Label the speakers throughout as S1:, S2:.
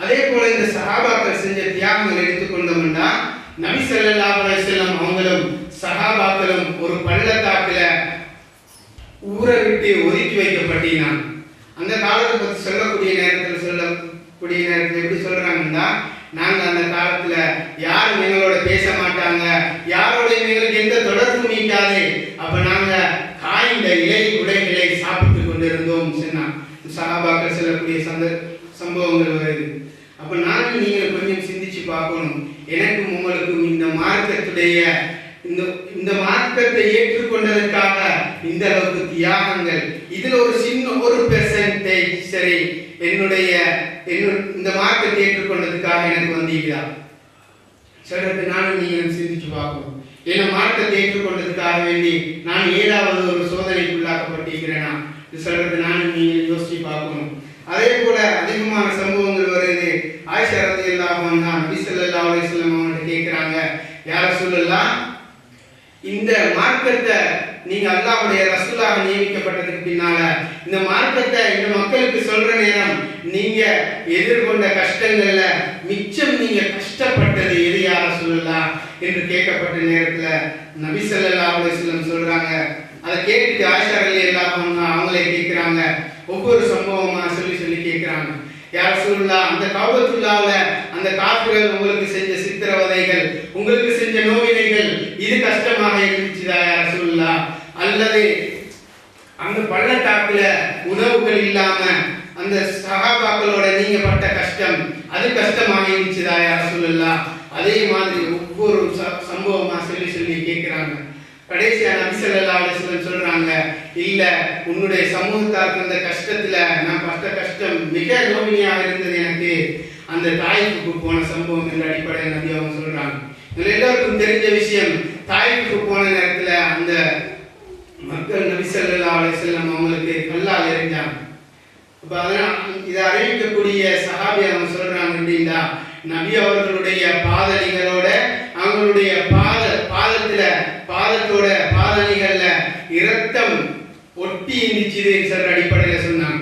S1: அதே போல இந்த சஹாபாக்கள் செஞ்ச தியாகங்கள் எடுத்துக்கொண்டோம்னா நபி ஸல்லல்லாஹு அலைஹி அவங்களும் சஹாபாக்களும் ஒரு பள்ளத்தாக்குல ஊரை விட்டு ஒதுக்கி வைக்கப்பட்டினான் அந்த காலத்தை பற்றி சொல்லக்கூடிய நேரத்தில் சொல்லக்கூடிய நேரத்தில் எப்படி சொல்றாங்கன்னா நாங்கள் அந்த காலத்துல யாரும் எங்களோட பேச மாட்டாங்க யாரோடையும் எங்களுக்கு எந்த தொடர்பும் நீக்காது அப்ப நாங்க காய்ந்த இலை உடைகளை சாப்பிட்டு கொண்டிருந்தோம் சொன்னான் சஹாபாக்கள் சொல்லக்கூடிய சந்த சம்பவங்கள் வருது அப்ப நானும் நீங்க கொஞ்சம் சிந்திச்சு பார்க்கணும் எனக்கும் உங்களுக்கும் இந்த மார்க்கத்துடைய இந்த மார்க்கத்தை ஏற்றுக்கொண்டதற்காக இந்த அளவுக்கு தியாகங்கள். இதுல ஒரு சின்ன ஒரு பெர்சன்டேஜ் சரி என்னுடைய இந்த மார்க்கத்தை ஏற்றுக்கொண்டதுக்காக எனக்கு வந்தீங்களா சிலருக்கு நானும் நீங்களும் சிந்திச்சு பார்க்கணும். ஏன்னா மார்க்கத்தை ஏற்றுக்கொண்டதுக்காக வேண்டி நான் ஏதாவது ஒரு சோதனைக்குள்ளாக்கப்பட்டிருக்கிறேனா? இது சொல்றது நானும் நீங்கள் யோசிச்சு பார்க்கணும். அதே போல அதிகமான சம்பவங்கள் வருது. ஆயிஷா ரதி அல்லாஹ் நபி ஸல்லல்லாஹு அலைஹி அவங்கள்ட்ட கேட்குறாங்க யார சொல்லலாம் இந்த மார்க்கத்தை நீங்க அல்லாவுடைய ரசூலாக நியமிக்கப்பட்டதுக்கு பின்னால இந்த மார்க்கத்தை இந்த மக்களுக்கு சொல்ற நேரம் நீங்க எதிர்கொண்ட கஷ்டங்கள்ல மிச்சம் நீங்க கஷ்டப்பட்டது எது யார சொல்லலாம் என்று கேட்கப்பட்ட நேரத்துல நபிசல்லா ஸல்லல்லாஹு சொல்றாங்க. அதை கேட்டுட்டு ஆச்சாரங்கள் எல்லாம் அவங்களே கேட்கிறாங்க ஒவ்வொரு சம்பவமா சொல்லி சொல்லி கேட்கிறாங்க யார் சொல்லலாம் அந்த காபத்துள்ளாவுல அந்த காப்புகள் உங்களுக்கு செஞ்ச சித்திரவதைகள் உங்களுக்கு செஞ்ச நோவினைகள் இது இருந்துச்சுதாயா சொல்லலாம் அல்லது அந்த பள்ளத்தாக்குல உணவுகள் இல்லாம அந்த சகாபாக்களோட நீங்க பட்ட கஷ்டம் அது கஷ்டமாக இருந்துச்சுதாயா சொல்லலாம் அதே மாதிரி ஒவ்வொரு ச- சம்பவமா சொல்லி சொல்லி கேட்கிறாங்க கடைசியா நபி ஸல்லல்லாஹு சொல்றாங்க இல்ல உன்னுடைய சமூகத்தாருக்கு அந்த கஷ்டத்துல நான் பட்ட கஷ்டம் மிக நோவினியாக இருந்தது எனக்கு. அந்த தாய்ப்புக்கு போன சம்பவம் என்ற அடிப்படையில் நபி அவங்க சொல்றாங்க. இதுல எல்லாருக்கும் தெரிஞ்ச விஷயம் தாய்ப்புக்கு போன நேரத்தில் அந்த மக்கள் நபி ஸல்லல்லாஹு செல்லம் அவங்களுக்கு கல்லால் எறிஞ்சாங்க இப்போ அதெல்லாம் இதை அறிவிக்கக்கூடிய சகாபி அவங்க சொல்கிறாங்க அப்படின்னா நபி அவர்களுடைய பாதணிகளோட அவங்களுடைய பாத பாதத்தில் பாதத்தோட பாதணிகள்ல இரத்தம் ஒட்டி இருந்துச்சு சார் அடிப்படையில் சொன்னாங்க.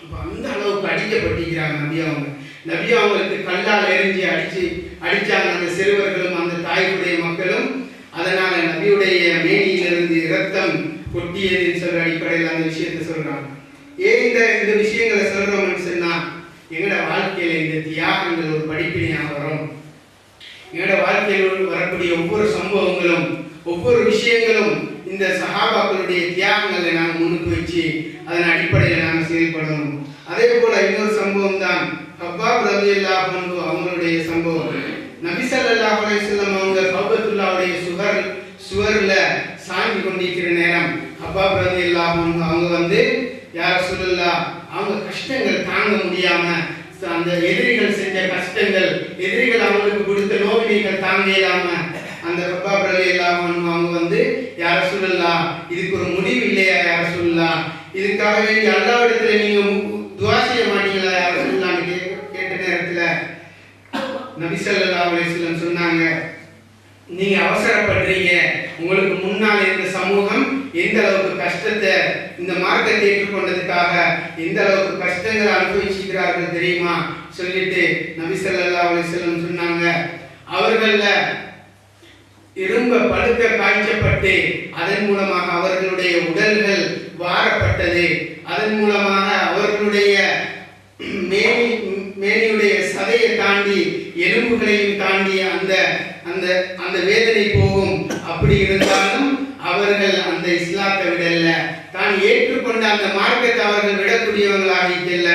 S1: அப்போ அந்த அளவுக்கு அடிக்கப்பட்டிருக்கிறாங்க நபி அவங்க. நபி அவங்களுக்கு கல்லால் எரிஞ்சு அடிச்சு அடிச்சாங்க அந்த சிறுவர்களும் அந்த தாய்க்குடைய மக்களும். அதனால நபியுடைய மேனியிலிருந்து இரத்தம் கொட்டியது சொல்ற அடிப்படையில் அந்த விஷயத்தை சொல்றாங்க ஏன் இந்த இந்த விஷயங்களை சொல்றோம்னு சொன்னா எங்களோட வாழ்க்கையில இந்த தியாகங்கள் ஒரு படிப்பினையாக வரும். எங்களோட வாழ்க்கையில் வரக்கூடிய ஒவ்வொரு சம்பவங்களும் ஒவ்வொரு விஷயங்களும் இந்த சஹாபாக்களுடைய தியாகங்களை நாங்கள் முன்னுக்கு வச்சு அதன் அடிப்படையில் நாங்கள் செயல்படணும். அதே போல இன்னொரு சம்பவம் தான் ஹப்பாப் ரவி அவங்களுடைய சம்பவம். நபி ஸல்லல்லாஹு அவங்க சுவர்ல சாங்கி கொண்டிருக்கிற நேரம். அப்பா பிரதி இல்லாமல் அவங்க வந்து யார் சொல்லலாம் அவங்க கஷ்டங்கள் தாங்க முடியாம அந்த எதிரிகள் செஞ்ச கஷ்டங்கள் எதிரிகள் அவங்களுக்கு கொடுத்த நோவினைகள் தாங்க இல்லாம அந்த ரப்பா பிரதி இல்லாமல் அவங்க வந்து யார சொல்லலாம் இதுக்கு ஒரு முடிவு இல்லையா யார சொல்லலாம் இதுக்காக வேண்டி இடத்துல நீங்க துவாசிய துவா செய்ய மாட்டீங்களா யார சொல்லலாம்னு கேட்ட நேரத்துல? நபிசல்லா அலிஸ்லம் சொன்னாங்க நீங்க அவசரப்படுறீங்க. உங்களுக்கு முன்னால் இருந்த சமூகம் எந்த அளவுக்கு கஷ்டத்தை இந்த மார்க்கத்தை ஏற்றுக்கொண்டதுக்காக எந்த அளவுக்கு கஷ்டங்களை அனுபவிச்சுக்கிறார்கள் தெரியுமா? சொல்லிட்டு நபி ஸல்லல்லாஹு அலைஹி சொன்னாங்க. அவர்கள இரும்ப பழுக்க காய்ச்சப்பட்டு அதன் மூலமாக அவர்களுடைய உடல்கள் வாரப்பட்டது. அதன் மூலமாக அவர்களுடைய மேனி மேனியுடைய சதையை தாண்டி எலும்புகளையும் தாண்டி அந்த அந்த வேதனை போகும். அப்படி இருந்தாலும் அவர்கள் அந்த இஸ்லாத்தை விடல. தான் ஏற்றுக்கொண்ட அந்த மார்க்கத்தை அவர்கள் விடக்கூடியவர்களாக இல்ல.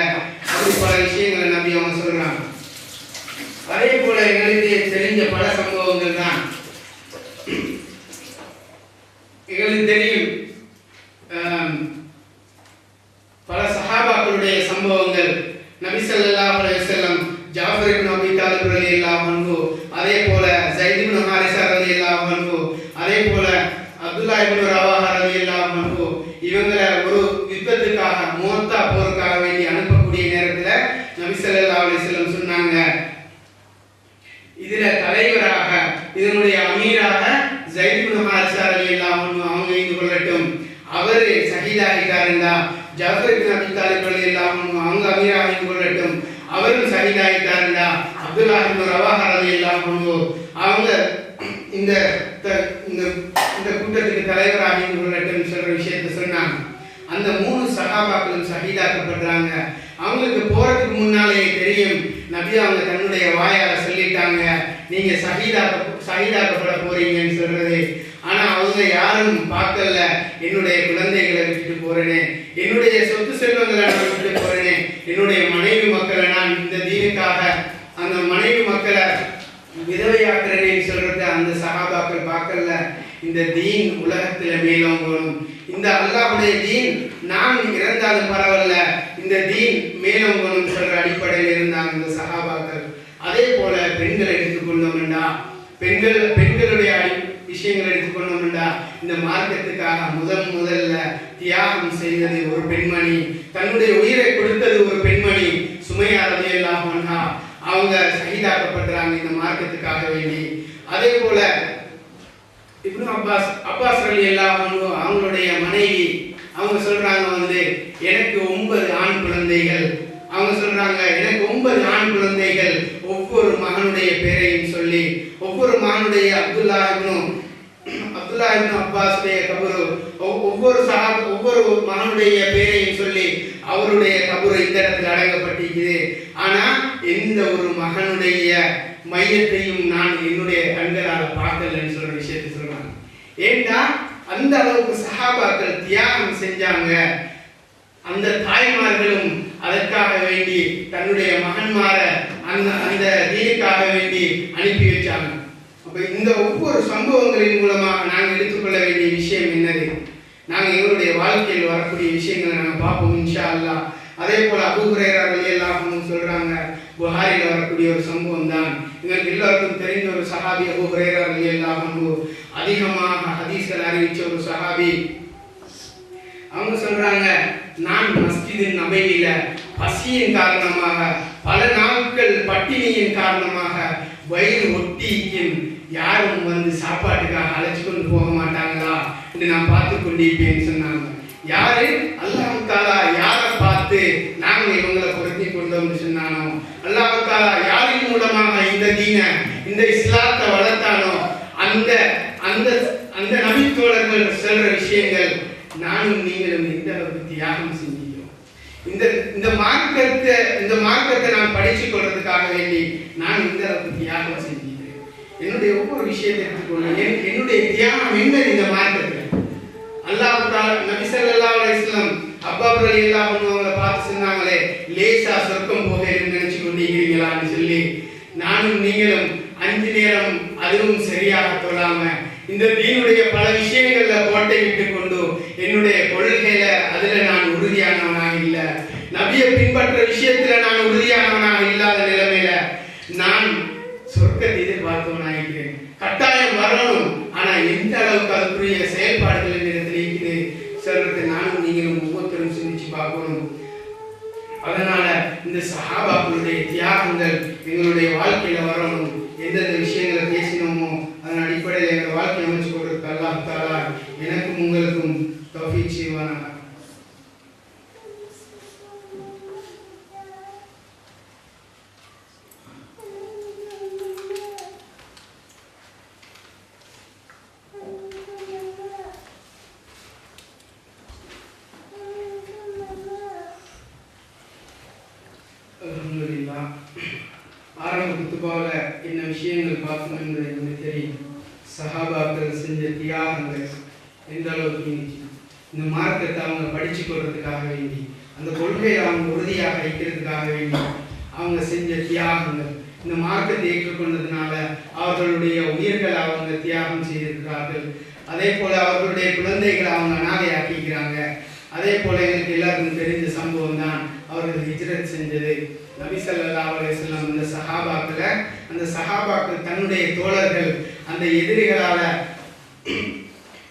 S1: அப்படி பல விஷயங்களை நம்பி அவங்க சொல்றாங்க. அதே போல எங்களுக்கு தெரிஞ்ச பல சம்பவங்கள் தான். எங்களுக்கு தெரியும் பல சஹாபாக்களுடைய சம்பவங்கள். நபி ஸல்லல்லாஹு அலைஹி ஜாஃபர் இப்னு அபி தாலிப் ரலியல்லாஹு அதே போல இப்னு ஹாரிஸா ரலியல்லாஹு அன்ஹு அதே போல அப்துல்லா இப்னு ரவாஹா ரலியல்லாஹு அன்ஹு இவங்கள ஒரு யுத்தத்துக்காக மோத்தா போருக்காக வேண்டி அனுப்பக்கூடிய நேரத்துல நபி ஸல்லல்லாஹு அலைஹி வஸல்லம் சொன்னாங்க. இதுல தலைவராக இதனுடைய அமீராக ஜைத் இப்னு ஹாரிஸா ரலியல்லாஹு அன்ஹு அவங்க இருந்து கொள்ளட்டும். அவரு ஷஹீதாகிட்டாருந்தா ஜாஃபர் இப்னு அபி தாலிப் ரலியல்லாஹு அன்ஹு அவங்க அமீராக இருந்து கொள்ளட்டும். அவரும் சகிதாயிட்டாருண்டா அப்துல்லா இப்னு ரவாஹா ரலியல்லாஹு அன்ஹு. அவங்க இந்த இந்த இந்த கூட்டத்துக்கு தலைவராக இருந்து சொல்ற விஷயத்தை சொன்னாங்க. அந்த மூணு சகாபாக்களும் சகிதாக்கப்படுறாங்க அவங்களுக்கு போறதுக்கு முன்னாலே தெரியும் நபி அவங்க தன்னுடைய வாயால சொல்லிட்டாங்க நீங்க சகிதாக்க சகிதாக்கப்பட போறீங்கன்னு சொல்றது. ஆனா அவங்க யாரும் பார்க்கல என்னுடைய குழந்தைகளை விட்டுட்டு போறேனே என்னுடைய சொத்து செல்வங்களை விட்டுட்டு போறேனே என்னுடைய மனைவி மக்களை நான் இந்த தீனுக்காக அந்த மனைவி மக்களை விதவையாக்குறேன்னு சொல்றத அந்த சகாபாக்கள் பார்க்கல. இந்த தீன் உலகத்துல மேலோங்கணும் இந்த அல்லாஹ்வுடைய தீன் நான் இறந்தாலும் பரவாயில்ல. இந்த தீன் மேலோங்கணும் சொல்ற அடிப்படையில் இருந்தாங்க இந்த சகாபாக்கள். அதே போல பெண்கள் எடுத்துக்கொண்டோம்டா பெண்கள் பெண்களுடைய அடி- விஷயங்கள் எடுத்துக்கொண்டோம்டா இந்த மார்க்கத்துக்காக முதன் முதல்ல தியாகம் செய்தது ஒரு பெண்மணி. தன்னுடைய உயிரை கொடுத்தது ஒரு பெண்மணி. சுமையா ரலியல்லாஹு அவங்க சகிதாக்கப்படுறாங்க இந்த மார்க்கத்துக்காக வேண்டி. அதே போல இப்னு அப்பாஸ் அப்பாஸ் அலி எல்லாம் அவங்களுடைய மனைவி அவங்க சொல்றாங்க வந்து எனக்கு ஒன்பது ஆண் குழந்தைகள். அவங்க சொல்றாங்க எனக்கு ஒன்பது ஆண் குழந்தைகள். ஒவ்வொரு மகனுடைய பேரையும் சொல்லி ஒவ்வொரு மகனுடைய அப்துல்லா இப்னும் அப்துல்லா இப்னு அப்பாஸுடைய கபரு ஒவ்வொரு சா ஒவ்வொரு மகனுடைய பேரையும் சொல்லி அவருடைய கபரு இந்த இடத்துல அடங்கப்பட்டிருக்குது. ஒரு மகனுடைய மையத்தையும் நான் என்னுடைய கண்களால் பார்க்கலன்னு சொல்ற விஷயத்தை சொல்றாங்க. ஏண்டா? அந்த அளவுக்கு சகாபாக்கள் தியாகம் செஞ்சாங்க. அந்த தாய்மார்களும் அதற்காக வேண்டி தன்னுடைய மகன்மார அந்த அந்த தீனுக்காக வேண்டி அனுப்பி வச்சாங்க. அப்ப இந்த ஒவ்வொரு சம்பவங்களின் மூலமாக நாங்கள் எடுத்துக்கொள்ள வேண்டிய விஷயம் என்னது? நாங்கள் எங்களுடைய வாழ்க்கையில் வரக்கூடிய விஷயங்களை நாங்கள் பார்ப்போம் இன்ஷா அல்லாஹ். அதே போல அபுகுரேரா ஹுரைரா ரலியல்லாஹு சொல்றாங்க புகாரில் வரக்கூடிய ஒரு சம்பவம் தான் இதற்கு எல்லாருக்கும் தெரிந்த ஒரு சஹாபி அபு ஹுரைரா அதிகமாக ஹதீஸ்கள் அறிவிச்ச ஒரு சஹாபி. அவங்க சொல்றாங்க நான் மஸ்ஜிதின் நபையில பசியின் காரணமாக பல நாட்கள் பட்டினியின் காரணமாக வயிறு ஒட்டிக்கும் யாரும் வந்து சாப்பாட்டுக்காக அழைச்சு கொண்டு போக மாட்டாங்களா? என்று நான் பார்த்து கொண்டிருப்பேன்னு சொன்னாங்க. யாரு? அல்லாஹ் தாலா யாரை பார்த்து நாங்க இவங்களை பொருத்தி கொண்டோம்னு சொன்னானோ அல்லாஹ் தாலா யாரின் மூலமாக இந்த தீன இந்த இஸ்லாத்தை வளர்த்தானோ அந்த அந்த அந்த நபித்தோழர்கள் சொல்ற விஷயங்கள் நானும் நீங்களும் எந்த அளவுக்கு தியாகம் செஞ்சிக்கிறோம். இந்த இந்த மார்க்கத்தை இந்த மார்க்கத்தை நான் படிச்சு கொள்றதுக்காக வேண்டி நான் இந்த அளவுக்கு தியாகம் செஞ்சிக்கிறேன். என்னுடைய ஒவ்வொரு விஷயத்தை எடுத்துக்கொள்ள என்னுடைய தியாகம் என்ன இந்த மார்க்கத்தில்? அல்லாஹ் தாலா நபி இஸ்லாம் அப்பா பிரலி எல்லாம் பார்த்து சொன்னாங்களே லேசா சொர்க்கம் போக நினைச்சு கொண்டிருக்கிறீங்களான்னு சொல்லி நானும் நீங்களும் அஞ்சு நேரம் அதுவும் சரியாக தொழாம இந்த தீனுடைய பல விஷயங்கள்ல கோட்டை விட்டு கொண்டு என்னுடைய கொள்கையில அதுல நான் உறுதியானவனாக இல்ல. நபியை பின்பற்ற விஷயத்துல நான் உறுதியானவனாக இல்லாத நிலைமையில நான் சொர்க்கத்தை எதிர்பார்த்தவனாகிறேன் கட்டாயம் வரணும். ஆனா எந்த அளவுக்கு அதுக்குரிய செயல்பாடுகள் என்னிடத்தில் இருக்குது சொல்றது நானும் நீங்களும் ஒவ்வொருத்தரும் சிந்திச்சு பார்க்கணும். அதனால இந்த சஹாபாக்களுடைய தியாகங்கள் எங்களுடைய வாழ்க்கையில வரணும். எந்தெந்த விஷயங்களை பேசினோமோ அதன் அடிப்படையில் எங்கள் வாழ்க்கையை அமைச்சு கொடுக்க அல்லாஹ் தாலா. எனக்கும் உங்களுக்கும் தௌஃபீக் செய்வானாக அல்ஹம்துலில்லாஹ் ஆரம்ப குத்துபாவில் என்ன விஷயங்கள் பார்க்கணும் என்பது செஞ்ச தியாகங்கள் எந்த அளவுக்கு இருந்துச்சு இந்த மார்க்கத்தை அவங்க படிச்சு கொள்றதுக்காக வேண்டி அந்த கொள்கையை அவங்க உறுதியாக வைக்கிறதுக்காக வேண்டி அவங்க செஞ்ச தியாகங்கள். இந்த மார்க்கத்தை ஏற்றுக்கொண்டதுனால அவர்களுடைய உயிர்களை அவங்க தியாகம் செய்திருக்கிறார்கள். அதே போல அவர்களுடைய குழந்தைகளை அவங்க அனாதையாக்கிக்கிறாங்க. அதே போல எங்களுக்கு எல்லாருக்கும் தெரிஞ்ச சம்பவம் தான் அவர்கள் ஹிஜ்ரத் செஞ்சது. நபி ஸல்லல்லாஹு செல்லம் அந்த சஹாபாக்கள அந்த சஹாபாக்கள் தன்னுடைய தோழர்கள் அந்த எதிரிகளால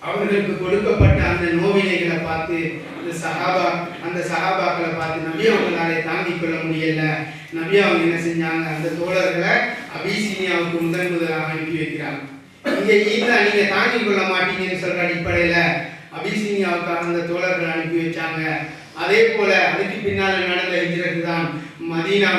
S1: அவர்களுக்கு கொடுக்கப்பட்ட அந்த நோவினைகளை பார்த்து அந்த சஹாபா அந்த சஹாபாக்களை பார்த்து நபி அவங்களாலே தாங்கிக் கொள்ள முடியல. நபி அவங்க என்ன செஞ்சாங்க? அந்த தோழர்களை அபிசீனியாவுக்கு முதன் முதலாக அனுப்பி வைக்கிறாங்க. இங்க ஈதா நீங்க தாங்கிக் கொள்ள மாட்டீங்கன்னு சொல்ற அடிப்படையில அபிசீனியாவுக்காக அந்த தோழர்கள் அனுப்பி வச்சாங்க. அதே போல அதுக்கு பின்னால் நடந்த ஹிஜ்ரத் தான் மதீனா.